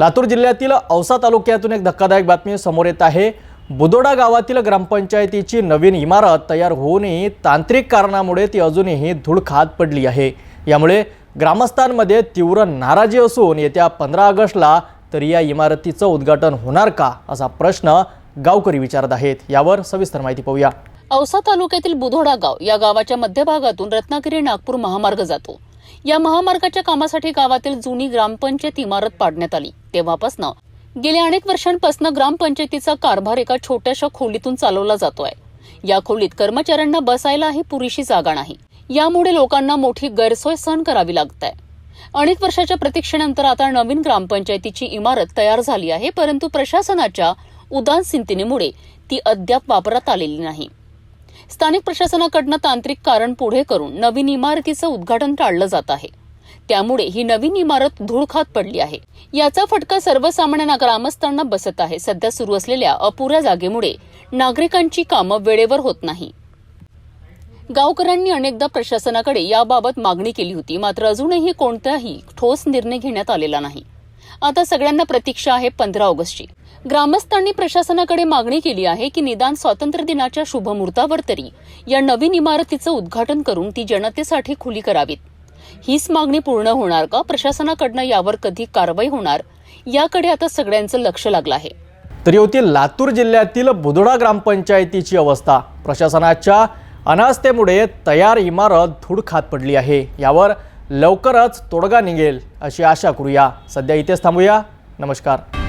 लातूर जिल्ह्यातील औसा तालुक्यातून एक धक्कादायक बातमी समोर येत आहे. बुदोडा गावातील ग्रामपंचायतीची नवीन इमारत तयार होऊनही तांत्रिक कारणामुळे ती अजूनही धूळ खात पडली आहे. यामुळे ग्रामस्थांमध्ये तीव्र नाराजी असून येत्या पंधरा ऑगस्टला तरी या इमारतीचं उद्घाटन होणार का असा प्रश्न गावकरी विचारत आहेत. यावर सविस्तर माहिती पाहूया. औसा तालुक्यातील बुधोडा गाव या गावाच्या मध्यभागातून रत्नागिरी नागपूर महामार्ग जातो. या महामार्गाच्या कामासाठी गावातील जुनी ग्रामपंचायत इमारत पाडण्यात आली. तेव्हापासनं गेल्या अनेक वर्षांपासून ग्रामपंचायतीचा कारभार एका छोट्याशा खोलीतून चालवला जातोय. या खोलीत कर्मचाऱ्यांना बसायलाही पुरेशी जागा नाही. यामुळे लोकांना मोठी गैरसोय सहन करावी लागत आहे अनेक वर्षाच्या प्रतीक्षेनंतर आता नवीन ग्रामपंचायतीची इमारत तयार झाली आहे परंतु प्रशासनाच्या उदासीनतेमुळे ती अद्याप वापरात आलेली नाही. स्थानिक प्रशासनाकडनं तांत्रिक कारण पुढे करून नवीन इमारतीचं उद्घाटन टाळलं जात आहे. त्यामुळे ही नवीन इमारत धूळखात पडली आहे. याचा फटका सर्वसामान्य ग्रामस्थांना बसत आहे. सध्या सुरू असलेल्या अपुऱ्या जागेमुळे नागरिकांची कामं वेळेवर होत नाही. गावकऱ्यांनी अनेकदा प्रशासनाकडे याबाबत मागणी केली होती. मात्र अजूनही कोणताही ठोस निर्णय घेण्यात आलेला नाही. आता सगळ्यांना प्रतीक्षा आहे पंधरा ऑगस्टची. ग्रामस्थांनी प्रशासनाकडे मागणी केली आहे की निदान स्वातंत्र्य दिनाच्या शुभमुहूर्तावर तरी या नवीन इमारतीचं उद्घाटन करून ती जनतेसाठी खुली करावीत. हीच मागणी पूर्ण होणार का? प्रशासनाकडनं यावर कधी कारवाई होणार? याकडे आता सगळ्यांचं लक्ष लागलं आहे. तरी होती लातूर जिल्ह्यातील बुधडा ग्रामपंचायतीची अवस्था. प्रशासनाच्या अनास्थेमुळे तयार इमारत धूळखात पडली आहे. यावर लवकरच तोडगा निघेल अशी आशा करूया. सध्या इथेच थांबूया. नमस्कार.